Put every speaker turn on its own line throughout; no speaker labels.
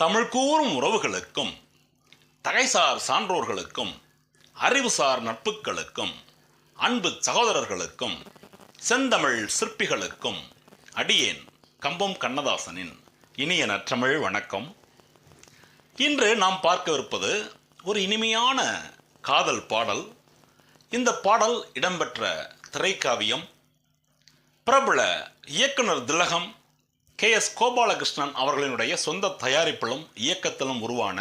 தமிழ் கூறும் உறவுகளுக்கும் தகைசார் சான்றோர்களுக்கும் அறிவுசார் நட்புகளுக்கும் அன்பு சகோதரர்களுக்கும் செந்தமிழ் சிற்பிகளுக்கும் அடியேன் கம்பம் கண்ணதாசனின் இனிய நற்றமிழ் வணக்கம். இன்று நாம் பார்க்கவிருப்பது ஒரு இனிமையான காதல் பாடல். இந்த பாடல் இடம்பெற்ற திரைக்காவியம் பிரபல இயக்குனர் திலகம் கே எஸ் கோபாலகிருஷ்ணன் அவர்களினுடைய சொந்த தயாரிப்பிலும் இயக்கத்திலும் உருவான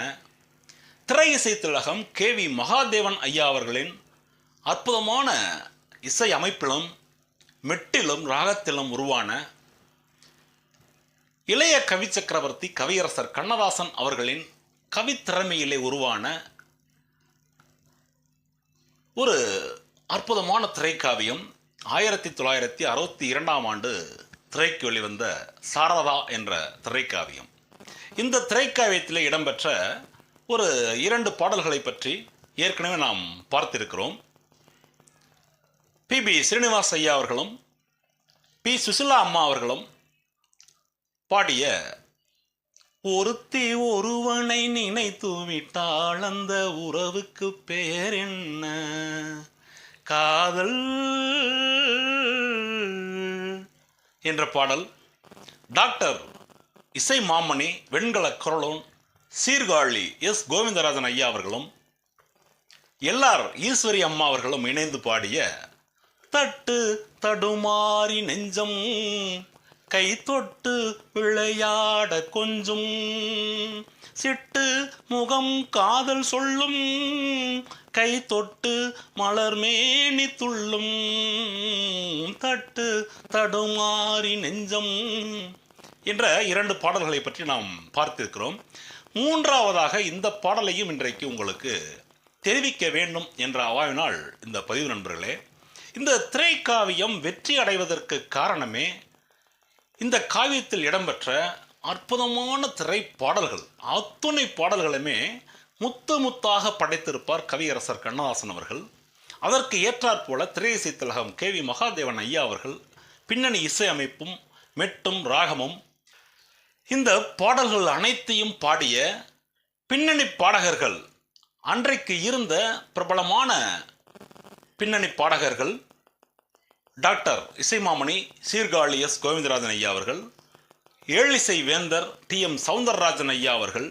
திரை இசை திலகம் கே வி மகாதேவன் ஐயா அவர்களின் அற்புதமான இசை அமைப்பிலும் மெட்டிலும் ராகத்திலும் உருவான இளைய கவி சக்கரவர்த்தி கவியரசர் கண்ணதாசன் அவர்களின் கவித்திறமையிலே உருவான ஒரு அற்புதமான திரைக்காவியம் ஆயிரத்தி தொள்ளாயிரத்தி அறுபத்தி இரண்டாம் ஆண்டு திரைக்கு வெளிவந்த சாரதா என்ற திரைக்காவியம். இந்த திரைக்காவியத்தில் இடம்பெற்ற ஒரு இரண்டு பாடல்களை பற்றி ஏற்கனவே நாம் பார்த்திருக்கிறோம். பி. பி. ஸ்ரீனிவாஸ் ஐயா அவர்களும் பி. சுசிலா அம்மா அவர்களும் பாடிய ஒருத்தி ஒருவனை நினைத்து விட்டால் அந்த உறவுக்கு பேர் என்ன? காதல் என்ற பாடல். டாக்டர் இசை மாமணி வெண்கல குரலும் சீர்காழி எஸ். கோவிந்தராஜன் ஐயா அவர்களும் எல்லார் ஈஸ்வரி அம்மா அவர்களும் இணைந்து பாடிய தட்டு தடுமாறி நெஞ்சம் கை தொட்டு விளையாட கொஞ்சம். சிட்டு முகம் காதல் சொல்லும். கை தொட்டு மலர் மேனி துள்ளும். தட்டு தடுமாறி நெஞ்சம். என்ற இரண்டு பாடல்களை பற்றி நாம் பார்த்திருக்கிறோம். மூன்றாவதாக இந்த பாடலையும் இன்றைக்கு உங்களுக்கு தெரிவிக்க வேண்டும் என்ற அவாயினால் இந்த பதிவு நண்பர்களே இந்த திரைக்காவியம் வெற்றி அடைவதற்கு காரணமே இந்த காவியத்தில் இடம்பெற்ற அற்புதமான திரைப்பாடல்கள் அத்துணை பாடல்களுமே முத்து முத்தாக படைத்திருப்பார் கவியரசர் கண்ணதாசன் அவர்கள். அதற்கு ஏற்றாற்போல திரையிசை இசை திலகம் கே வி மகாதேவன் ஐயா அவர்கள் பின்னணி இசை அமைப்பும் மெட்டும் ராகமும் இந்த பாடல்கள் அனைத்தையும் பாடிய பின்னணி பாடகர்கள் அன்றைக்கு இருந்த பிரபலமான பின்னணி பாடகர்கள் டாக்டர் இசைமாமணி சீர்காழி எஸ். கோவிந்தராஜன் ஐயா அவர்கள் ஏழிசை வேந்தர் டி. எம். சவுந்தரராஜன் ஐயா அவர்கள்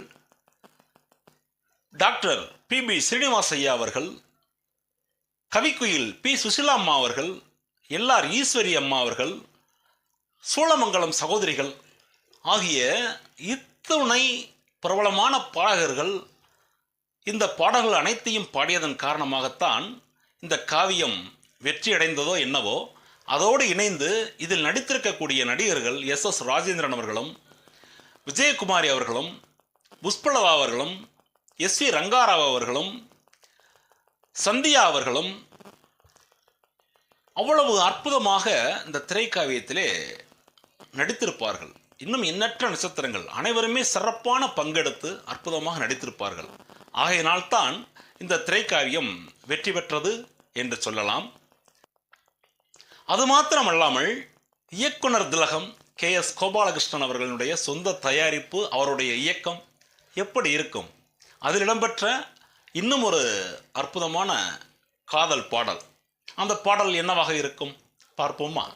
டாக்டர் பி. பி. ஸ்ரீனிவாஸ் ஐயா அவர்கள் கவிக்குயில் பி. சுசிலா அம்மா அவர்கள் எல்லார் ஈஸ்வரி அம்மா அவர்கள் சூளமங்கலம் சகோதரிகள் ஆகிய இத்துணை பிரபலமான பாடகர்கள் இந்த பாடல்கள் அனைத்தையும் பாடியதன் காரணமாகத்தான் இந்த காவியம் வெற்றியடைந்ததோ என்னவோ அதோடு இணைந்து இதில் நடித்திருக்கக்கூடிய நடிகர்கள் எஸ் எஸ் ராஜேந்திரன் அவர்களும் விஜயகுமாரி அவர்களும் புஷ்பலவா அவர்களும் எஸ் வி ரங்காராவ் அவர்களும் சந்தியா அவர்களும் அவ்வளவு அற்புதமாக இந்த திரைக்காவியத்திலே நடித்திருப்பார்கள். இன்னும் எண்ணற்ற நட்சத்திரங்கள் அனைவருமே சிறப்பான பங்கெடுத்து அற்புதமாக நடித்திருப்பார்கள். ஆகையினால்தான் இந்த திரைக்காவியம் வெற்றி பெற்றது என்று சொல்லலாம். அது மாத்திரமல்லாமல் இயக்குனர் திலகம் கே எஸ் கோபாலகிருஷ்ணன் அவர்களுடைய சொந்த தயாரிப்பு அவருடைய இயக்கம் எப்படி இருக்கும்? அதில் இடம்பெற்ற இன்னும் ஒரு அற்புதமான காதல் பாடல். அந்த பாடல் என்னவாக இருக்கும்? பார்ப்போமா?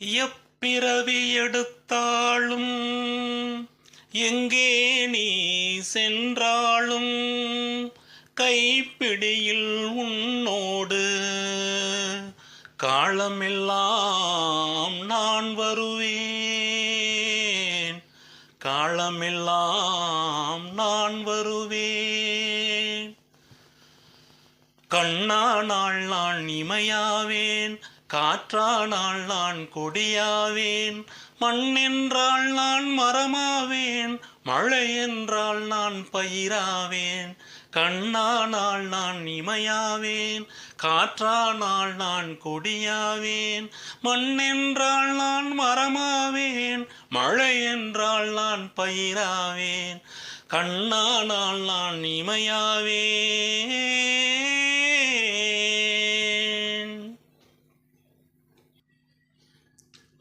எப்பிறவி எடுத்தாலும் எங்கே நீ சென்றாலும் கைப்பிடியில் காலமெல்லாம் நான் வருவேன். காலமெல்லாம் நான் வருவேன். கண்ணானால் நான் இமையாவேன். காற்றானால் நான் கொடியாவேன். மண்ணென்றால் நான் மரமாவேன். மழை என்றால் நான் பயிராவேன் கண்ணானால் நான் இமையாவேன் காற்றானால் நான் கொடியாவேன் மண் என்றால் நான் மரமாவேன் மழை என்றால் நான் பயிராவேன் கண்ணானால் நான் இமையாவேன்.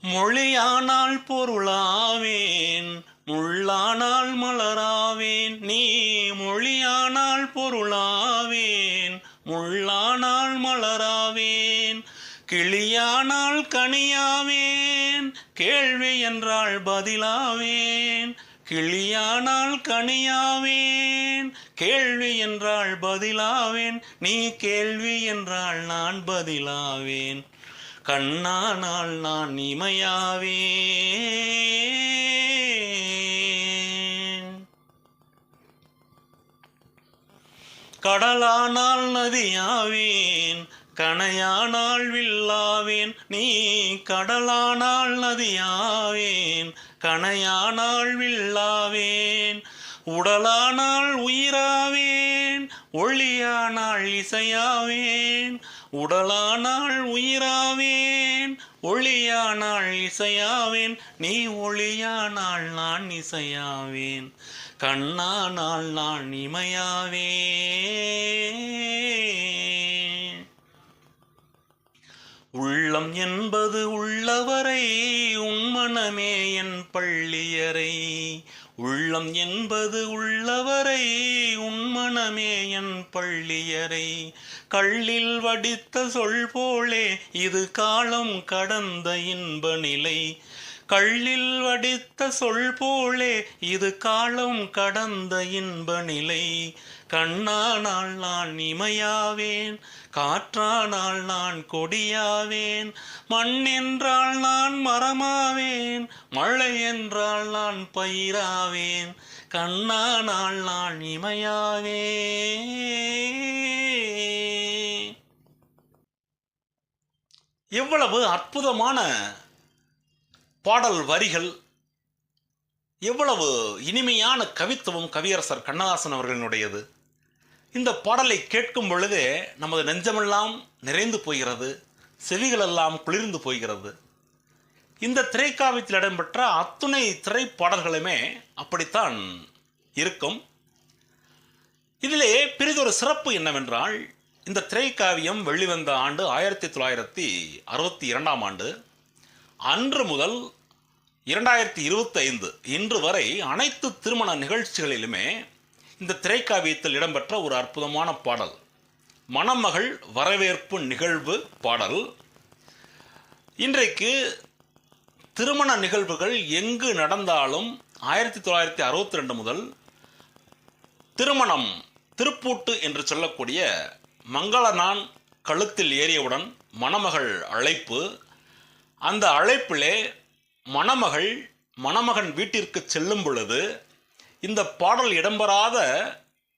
மொழியானால் பொருளாவேன் முள்ளானால் மலராவேன் நீ மொழியானால் பொருளாவேன். முள்ளானால் மலராவேன் கிளியானால் கனியாவேன். கேள்வி என்றால் பதிலாவேன் கிளியானால் கனியாவேன். கேள்வி என்றால் பதிலாவேன் நீ கேள்வி என்றால் நான் பதிலாவேன். கண்ணானால் நான் இமையாவேன். கடலானால் நதியாவேன் கணையானால் வில்லாவேன் நீ கடலானால் நதியாவேன் கணையானால் வில்லாவேன். உடலானால் உயிராவேன் ஒளியானால் இசையாவேன் உடலானால் உயிராவேன் ஒளியானால் இசையாவேன் நீ ஒளியானால் நான் இசையாவேன் கண்ணானால் நான் இமையாவேன். உள்ளம் என்பது உள்ளவரை உன்மனமே என் பள்ளியரை உள்ளம் என்பது உள்ளவரை உன்மனமே என் பள்ளியரை கள்ளில் வடித்த சொல் போலே இது காலம் கடந்த இன்ப நிலை. கள்ளில் வடித்த சொல் போலே இது காலம் கடந்த இன்ப நிலை கண்ணானால் நான் இமையாவேன் காற்றானால் நான் கொடியாவேன் மண் என்றால் நான் மரமாவேன் மழை என்றால் நான் பயிராவேன் கண்ணானால் நான் இமையாவேன். எவ்வளவு அற்புதமான பாடல் வரிகள் எவ்வளவு இனிமையான கவித்துவம் கவியரசர் கண்ணதாசன் அவர்களினுடையது. இந்த பாடலை கேட்கும் பொழுதே நமது நெஞ்சமெல்லாம் நிறைந்து போகிறது செவிகளெல்லாம் குளிர்ந்து போகிறது. இந்த திரைக்காவியத்தில் இடம்பெற்ற அத்துணை திரைப்பாடல்களுமே அப்படித்தான் இருக்கும். இதிலே பெரிதொரு சிறப்பு என்னவென்றால் இந்த திரைக்காவியம் வெளிவந்த ஆண்டு ஆயிரத்தி தொள்ளாயிரத்தி அறுபத்தி இரண்டாம் ஆண்டு. அன்று முதல் இரண்டாயிரத்தி இருபத்தைந்து இன்று வரை அனைத்து திருமண நிகழ்ச்சிகளிலுமே இந்த திரைக்காவியத்தில் இடம்பெற்ற ஒரு அற்புதமான பாடல். மணமகள் வரவேற்பு நிகழ்வு பாடல். இன்றைக்கு திருமண நிகழ்வுகள் எங்கு நடந்தாலும் ஆயிரத்தி தொள்ளாயிரத்தி அறுபத்தி ரெண்டு முதல் திருமணம் திருப்பூட்டு என்று சொல்லக்கூடிய மங்களநான் கழுத்தில் ஏறியவுடன் மணமகள் அழைப்பு அந்த அழைப்பிலே மணமகள் மணமகன் வீட்டிற்கு செல்லும் பொழுது இந்த பாடல் இடம்பெறாத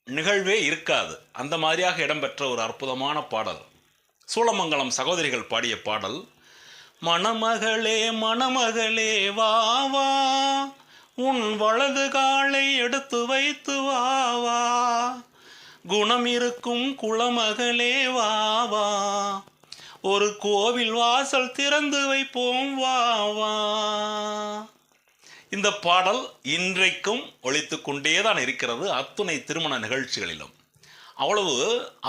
நிகழ்வே இருக்காது. அந்த மாதிரியாக இடம்பெற்ற ஒரு அற்புதமான பாடல். சூளமங்கலம் சகோதரிகள் பாடிய பாடல் மணமகளே மணமகளே வா வா உன் வலது காலை எடுத்து வைத்து வா வா. குணம் இருக்கும் குளமகளே வா வா. ஒரு கோவில் வாசல் திறந்து வைப்போம் வா வா. இந்த பாடல் இன்றைக்கும் ஒழித்து கொண்டே தான் இருக்கிறது அத்துணை திருமண நிகழ்ச்சிகளிலும். அவ்வளவு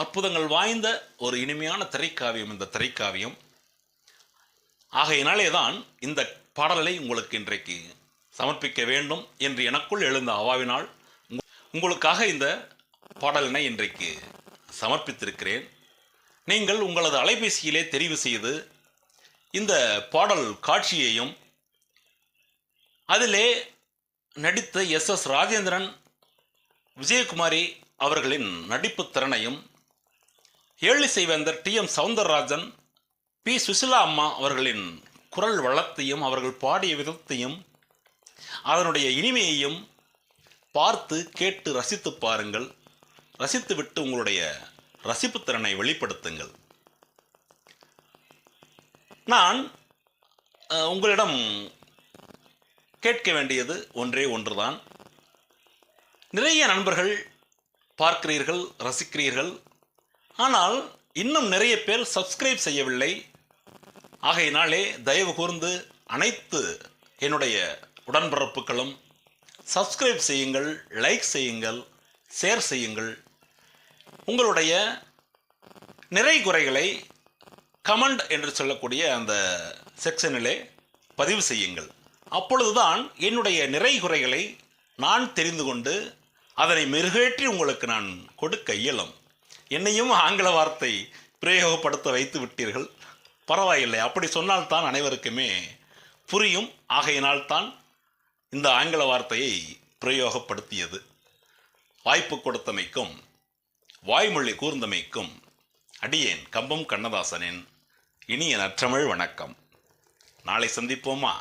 அற்புதங்கள் வாய்ந்த ஒரு இனிமையான திரைக்காவியம் இந்த திரைக்காவியம். ஆகையினாலே தான் இந்த பாடலை உங்களுக்கு இன்றைக்கு சமர்ப்பிக்க வேண்டும் என்று எனக்குள் எழுந்த அவாவினால் உங்களுக்காக இந்த பாடலினை இன்றைக்கு சமர்ப்பித்திருக்கிறேன். நீங்கள் உங்களது அலைபேசியிலே தெரிவு செய்து இந்த பாடல் காட்சியையும் அதிலே நடித்த எஸ் எஸ் ராஜேந்திரன் விஜயகுமாரி அவர்களின் நடிப்பு திறனையும் ஏழிசை வேந்தர் T M Soundararajan P Susheela அம்மா அவர்களின் குரல் வளத்தையும் அவர்கள் பாடிய விதத்தையும் அதனுடைய இனிமையையும் பார்த்து கேட்டு ரசித்து பாருங்கள். ரசித்துவிட்டு உங்களுடைய ரசிப்புத்திறனை வெளிப்படுத்துங்கள். நான் உங்களிடம் கேட்க வேண்டியது ஒன்றே ஒன்றுதான். நிறைய நண்பர்கள் பார்க்கிறீர்கள் ரசிக்கிறீர்கள். ஆனால் இன்னும் நிறைய பேர் சப்ஸ்கிரைப் செய்யவில்லை. ஆகையினாலே தயவு கூர்ந்து அனைத்து என்னுடைய உடன்பிறப்புகளும் சப்ஸ்கிரைப் செய்யுங்கள் லைக் செய்யுங்கள் ஷேர் செய்யுங்கள். உங்களுடைய நிறை குறைகளை கமெண்ட் என்று சொல்லக்கூடிய அந்த செக்ஷனிலே பதிவு செய்யுங்கள். அப்பொழுதுதான் என்னுடைய நிறை குறைகளை நான் தெரிந்து கொண்டு அதனை மெருகேற்றி உங்களுக்கு நான் கொடுக்க இயலும். என்னையும் ஆங்கில வார்த்தை பிரயோகப்படுத்த வைத்து விட்டீர்கள். பரவாயில்லை அப்படி சொன்னால்தான் அனைவருக்குமே புரியும். ஆகையினால் தான் இந்த ஆங்கில வார்த்தையை பிரயோகப்படுத்தியது. வாய்ப்பு கொடுத்தமைக்கும் வாய்மொழி கூர்ந்தமைக்கும் அடியேன் கம்பம் கண்ணதாசனின் இனிய நற்றமிழ் வணக்கம். நாளை சந்திப்போமா?